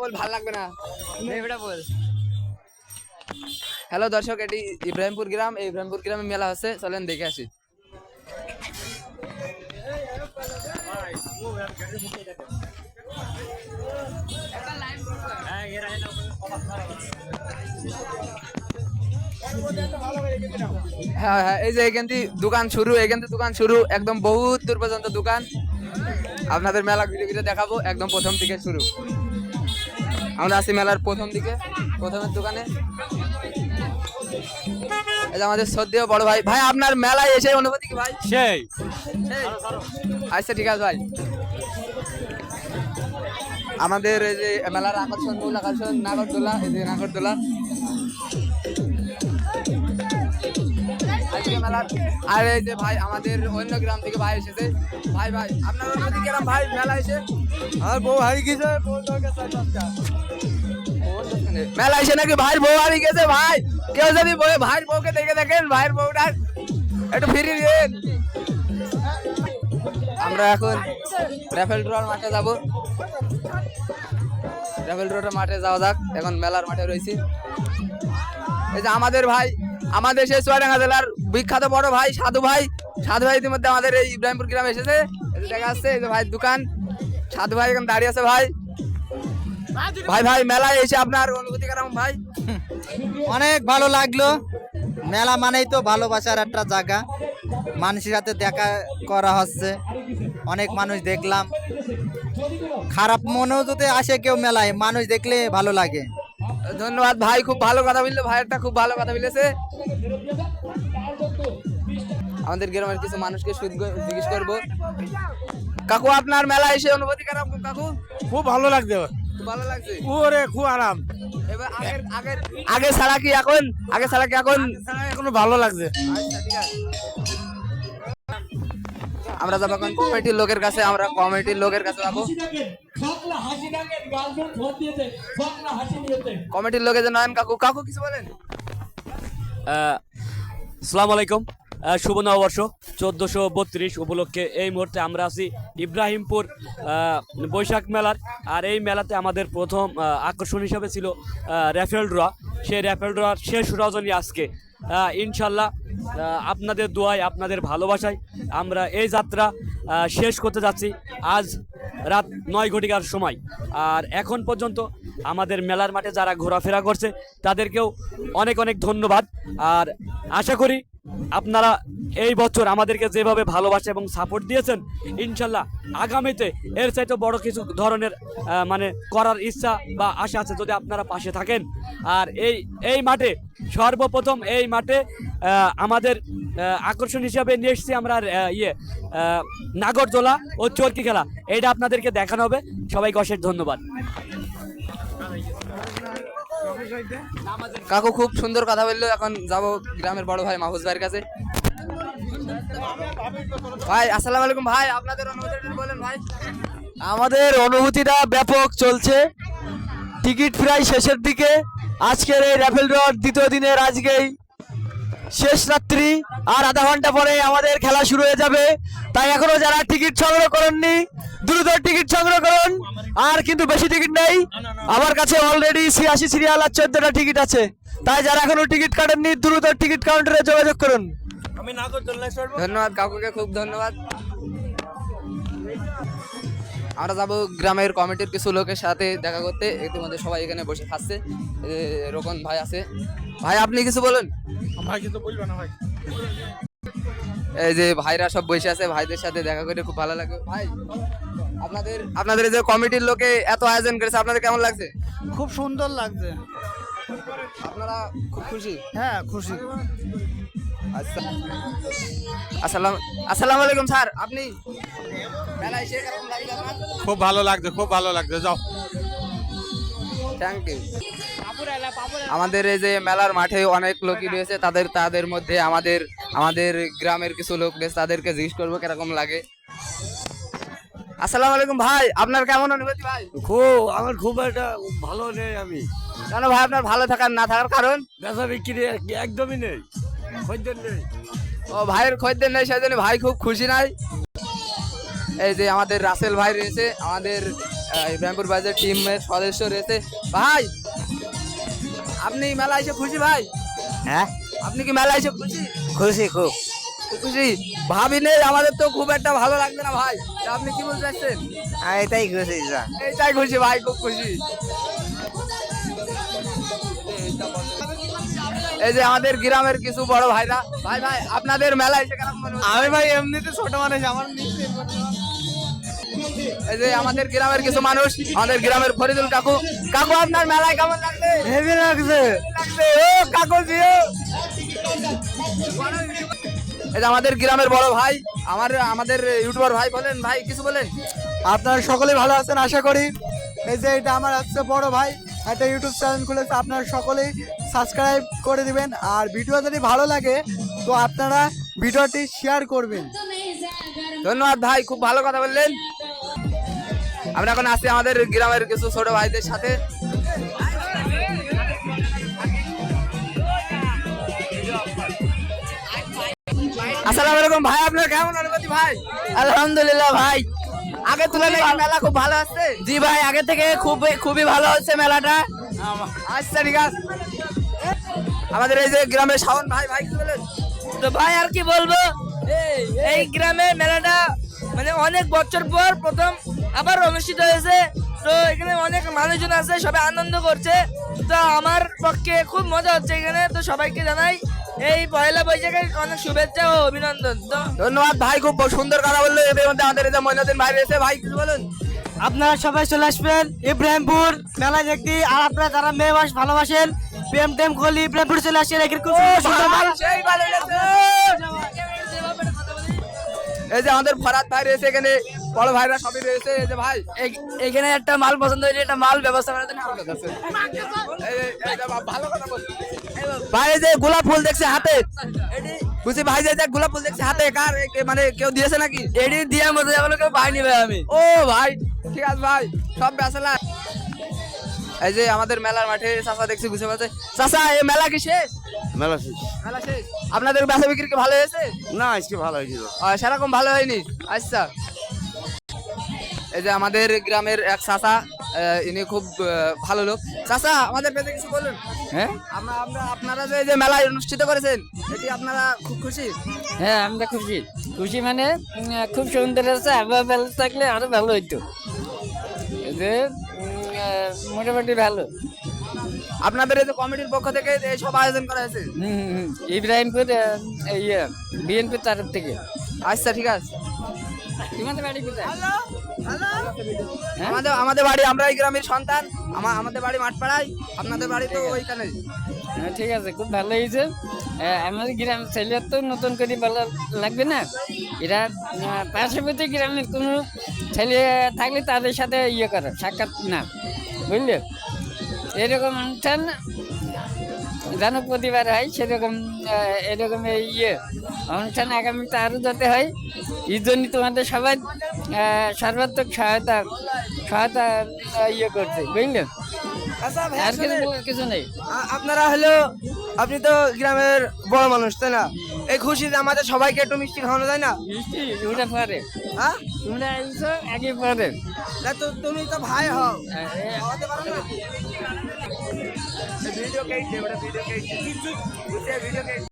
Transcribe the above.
বল ভালো লাগবে না। বল। হ্যালো দর্শক এটি ইব্রাহিমপুর গ্রাম। এই ইব্রাহিমপুর গ্রামে মেলা হচ্ছে। চলেন দেখে আসি। হ্যাঁ হ্যাঁ এই যে এখান থেকে দোকান শুরু এখান থেকে দোকান শুরু। একদম বহুত দূর পর্যন্ত দোকান। আপনাদের মেলা ঘুরে ঘুরে দেখাবো। একদম প্রথম থেকে শুরু। আমরা আছি মেলার প্রথম দিকে প্রথমের দোকানে। এই যে আমাদের শ্রদ্ধেয় বড় ভাই। ভাই আপনার মেলায় এসে অনুভূতি কি ভাই? সেই। আচ্ছা ঠিক আছে ভাই। আমাদের এই যে মেলার আকর্ষণ মূল আকর্ষণ নাগরদোলা এই যে নাগরদোলা। মেলার আর এই যে ভাই আমাদের অন্য গ্রাম থেকে ভাই এসেছে। ভাই ভাই আপনার কিরম ভাই মেলা এসে আর বউ হারি গেছে মেলা এসে নাকি? ভাইয়ের বউ হারিয়ে গেছে ভাই। কেউ যদি ভাইয়ের বউকে দেখে দেখেন ভাইয়ের বউটা একটু ফিরে দিন আমরা এখন র্যাফেল ড্রর মাঠে যাব। র্যাফেল ড্রর মাঠে যাওয়া যাক। এখন মেলার মাঠে রয়েছি। এই যে আমাদের ভাই আমাদের সেই চুয়াডাঙ্গা জেলার বিখ্যাত বড় ভাই সাধু ভাই। সাধু ভাই ইতিমধ্যে আমাদের এই ইব্রাহিমপুর গ্রামে এসেছে। দেখা যাচ্ছে এই যে ভাইয়ের দোকান। সাধু ভাই এখন দাঁড়িয়ে আছে ভাই। ভাই ভাই মেলায় এসে আপনার অনুভূতি কেমন ভাই? অনেক ভালো লাগল। মেলা মানেই তো ভালোবাসার একটা জায়গা। মানুষের সাথে দেখা করা হচ্ছে। অনেক মানুষ দেখলাম। খারাপ মনেও যদি আসে কেউ মেলায় মানুষ দেখলে ভালো লাগে। ধন্যবাদ ভাই খুব ভালো কথা বলল। ভাইয়েরটা খুব ভালো কথা বলেছে। আমাদের গ্রামের কিছু মানুষকে জিজ্ঞেস করব। কাকু আপনার মেলা এসে অনুভূতি কেমন কাকু? খুব ভালো লাগছে। খুব ভালো লাগছে? ওরে খুব আরাম। আগে ছাড়া কি এখন? আগে ছাড়া কি এখন? এখনও ভালো লাগছে। আচ্ছা। আমরা যাব এখন কমিটির লোকের কাছে আমরা কমিটির লোকের কাছে যাব। কমিটির লোকে যে নয়ন কাকু কাকু কিছু বলেন। সালাম আলাইকুম। শুভ নববর্ষ। চোদ্দোশো বত্রিশ উপলক্ষে এই মুহূর্তে আমরা আছি ইব্রাহিমপুর বৈশাখ মেলার। আর এই মেলাতে আমাদের প্রথম আকর্ষণ হিসাবে ছিল র্যাফেল ড্র। সেই র্যাফেল ড্রর শেষ রজনী আজকে। ইনশাল্লাহ আপনাদের দোয়ায়, আপনাদের ভালোবাসায় আমরা এই যাত্রা শেষ করতে যাচ্ছি আজ রাত নয় ঘটিকার সময়। আর এখন পর্যন্ত আমাদের মেলার মাঠে যারা ঘোরাফেরা করছে, তাদেরকেও অনেক অনেক ধন্যবাদ। আর আশা করি আপনারা এই বছর আমাদেরকে যেভাবে ভালোবাসা এবং সাপোর্ট দিয়েছেন, ইনশাল্লাহ আগামীতে এর চাইতে বড় কিছু ধরনের মানে করার ইচ্ছা বা আশা আছে যদি আপনারা পাশে থাকেন। আর এই এই মাঠে, সর্বপ্রথম এই মাঠে আমাদের আকর্ষণ হিসাবে নিয়ে এসেছি আমরা ইয়ে নাগরদোলা ও চরকি খেলা। এটা আপনাদেরকে দেখানো হবে। সবাইকে অশেষ ধন্যবাদ। কাকু খুব সুন্দর কথা বলল, এখন যাব গ্রামের বড় ভাই মাহফুজ ভাইয়ের কাছে। ভাই, আসসালামু আলাইকুম ভাই, আপনাদের অনুভূতি বলেন ভাই। আমাদের অনুভূতিটা ব্যাপক চলছে। টিকিট প্রায় শেষের দিকে। আজকের এই র্যাফেল ড্রর দ্বিতীয় দিনের আজকেই শেষ রাত্রি। আর আধা ঘণ্টা পরে আমাদের খেলা শুরু হয়ে যাবে। তাই এখনও যারা টিকিট সংগ্রহ করেননি দ্রুত টিকিট সংগ্রহ করুন। আর কিন্তু বেশি টিকিট নেই। আমার কাছে অলরেডি ছিয়াশি সিরিয়াল আর চোদ্দটা টিকিট আছে। তাই যারা এখনও টিকিট কাটেননি দ্রুত টিকিট কাউন্টারে যোগাযোগ করুন। ধন্যবাদ কাকুকে খুব ধন্যবাদ। আমরা যাব গ্রামের কমিটির কিছু লোকের সাথে দেখা করতে। ইতিমধ্যে সবাই এখানে বসে খাচ্ছে এই রোকন ভাই আছে। ভাই আপনি কিছু বলুন? ভাই কিন্তু বলবে না ভাই। এই যে ভাইরা সব বসে আছে ভাইদের সাথে দেখা করে খুব ভালো লাগে ভাই আপনাদের আপনাদের এই যে কমিটির লোকে এত আয়োজন করেছে আপনাদের কেমন লাগছে? খুব সুন্দর লাগছে। আপনারা খুব খুশি? হ্যাঁ খুশি। আচ্ছা। আসসালাম আসসালামু আলাইকুম স্যার আপনি খুব ভালো লাগছে খুব ভালো লাগছে যাও। থ্যাংক ইউ আমাদের এই যে মেলার মাঠে অনেক লোকই রয়েছে তাদের তাদের মধ্যে আমাদের আমাদের গ্রামের কিছু লোক রয়েছে তাদেরকে জিজ্ঞেস করব কীরকম লাগে। আসসালামু আলাইকুম ভাই আপনার কেমন অনুভূতি ভাই? খুব আমার খুব একটা ভালো নেই আমি। কেন ভাই আপনার ভালো থাকার না থাকার কারণ? বেচা বিক্রি একদমই নেই খদ্দের নেই। ও ভাইয়ের খদ্দের নেই সেই জন্য ভাই খুব খুশি নাই। এই যে আমাদের রাসেল ভাই রয়েছে আমাদের ইব্রাহিমপুর বাজার টিমের সদস্য রয়েছে। ভাই আপনি মেলা এসে খুশি ভাই? হ্যাঁ? আপনি কি মেলা এসে খুশি? খুশি খুব। খুশি? ভাবি নেই আমাদের তো খুব একটা ভালো লাগবে না ভাই। তা আপনি কি বলতে চাচ্ছেন আমি এটাই খুশি যা। এইটাই খুশি ভাই খুব খুশি। এই যে আমাদের গ্রামের কিছু বড় ভাইরা। ভাই ভাই আপনাদের মেলা এসে? আমি ভাই এমনিতে ছোট মানুষ আমার এই যে আমাদের গ্রামের কিছু মানুষ আমাদের গ্রামের ফরিদুল কাকু। কাকু আপনার মেলায় কেমন লাগছে? হেভি লাগছে। লাগছে। ও কাকু জিও। এই যে আমাদের গ্রামের বড় ভাই আমার আমাদের ইউটিউবার ভাই বলেন ভাই কিছু বলেন? আপনারা সকলে ভালো আছেন আশা করি। এই যে এটা আমার হচ্ছে বড় ভাই একটা ইউটিউব চ্যানেল খুলেছে আপনারা সকলেই সাবস্ক্রাইব করে দিবেন। আর ভিডিও যদি ভালো লাগে তো আপনারা ভিডিওটি শেয়ার করবেন। ধন্যবাদ ভাই খুব ভালো কথা বললেন। আমরা এখন আসছি আমাদের গ্রামের কিছু ছোট ভাইদের সাথে। আসসালামু আলাইকুম ভাই আপনার কেমন অনুভূতি ভাই? আলহামদুলিল্লাহ ভাই। আগে তুলনায় মেলা খুব ভালো আসছে জি ভাই আগে থেকে খুব খুবই ভালো হচ্ছে মেলাটা। আচ্ছা ঠিক আছে। আমাদের এই যে গ্রামের শাওন ভাই ভাই কি বলেন? তো ভাই আর কি বলব? এই গ্রামে মেলাটা মানে অনেক বছর পর প্রথম আবার অনুষ্ঠিত হয়েছে। তো এখানে অনেক মানুষজন আছে সবাই আনন্দ করছে। তো আমার পক্ষে খুব মজা হচ্ছে এখানে। তো সবাইকে জানাই এই পয়লা বৈশাখের অনেক শুভেচ্ছা ও অভিনন্দন। তো ধন্যবাদ ভাই খুব সুন্দর কথা বলল। এদের মধ্যে আমাদের যে মইনুদ্দিন ভাই রয়েছে। ভাই কিছু বলুন? আপনারা সবাই চলে আসবেন ইব্রাহিমপুর মেলা দেখতে। আর আপনারা যারা মেয়ে মাস ভালোবাসেন প্রেম টেম করলে ইব্রাহিমপুর চলে আসেন। এখানে খুব সুন্দর মেলা। সেই ভালো লেগেছে। এই যে আমাদের ফরাত ভাই রয়েছে এখানে। বড় ভাইরা সবই রয়েছে এই যে ভাই। এখানে একটা মাল পছন্দ হয়েছে একটা মাল ব্যবস্থা ভালো কথা বলছে। ভাই যে গোলাপ ফুল দেখছে হাতে। বুঝছি ভাই যে গোলাপ ফুল দেখছে হাতে কার মানে কেউ দিয়েছে নাকি? এডি দিয়া মতো যাব কেউ পাইনি ভাই আমি। ও ভাই ঠিক আছে ভাই সব বেসালা এই যে আমাদের মেলার মাঠে চাচা দেখছি বুঝতে পারছে? চাচা এই মেলা কি শেষ? মেলা শেষ। মেলা শেষ। আপনাদের বেচা বিক্রি কি ভালো হয়েছে? না আজকে ভালো হয়েছিল। সেরকম ভালো হয়নি? আচ্ছা। এই যে আমাদের গ্রামের এক চাচা ইনি খুব ভালো লোক। চাচা আমাদের পেতে কিছু বলুন হ্যাঁ? আমরা আমরা আপনারা যে এই যে মেলায় অনুষ্ঠিত করেছেন এটি আপনারা খুব খুশি? হ্যাঁ আমরা খুশি। খুশি মানে খুব সুন্দর আছে আবহাওয়া ভালো থাকলে আরও ভালো হইতো। এই যে মোটামুটি ভালো। আপনাদের এই যে কমিটির পক্ষ থেকে এই সব আয়োজন করা হয়েছে? হুম, হুম, হুম। ইব্রাহিমপুর ইয়ে বিএনপির তরফ থেকে। আচ্ছা ঠিক আছে। তোমাদের বাড়ি কোথায়? আমাদের আমাদের বাড়ি আমরা এই গ্রামের সন্তান। আমা- আমাদের বাড়ি মাঠপাড়ায় আপনাদের বাড়ি তো ওইখানে হ্যাঁ, ঠিক আছে খুব ভালো হয়েছে। আহ, আমাদের গ্রাম ছেলে তো নতুন করে ভালো লাগবে না। এরা পার্শ্ববর্তী গ্রামের কোনো ছেলে থাকলে তাদের সাথে ইয়ে করো সাক্ষাৎ না বুঝলে? এরকম অনুষ্ঠান যেন প্রতিবার হয় সেরকম এরকম ইয়ে অনুষ্ঠান আগামীতে আরও যাতে হয় এই জন্য তোমাদের সবাই সর্বাত্মক সহায়তা সহায়তা ইয়ে করছে বুঝলে আর কিছু কিছু নেই। আপনারা হলো আপনি তো গ্রামের বড় মানুষ তাই না? এই খুশিতে আমাদের সবাইকে একটু মিষ্টি খাওয়ানো যায় না? মিষ্টি ওটা পরে। হ্যাঁ? তোমরা আইসো আগে পরে। না তো তুমি তো ভাই হও। হ্যাঁ, খাওয়াতে পারো না? ভিডিও কেটে ভিডিও কেটে। ভিডিও কেটে।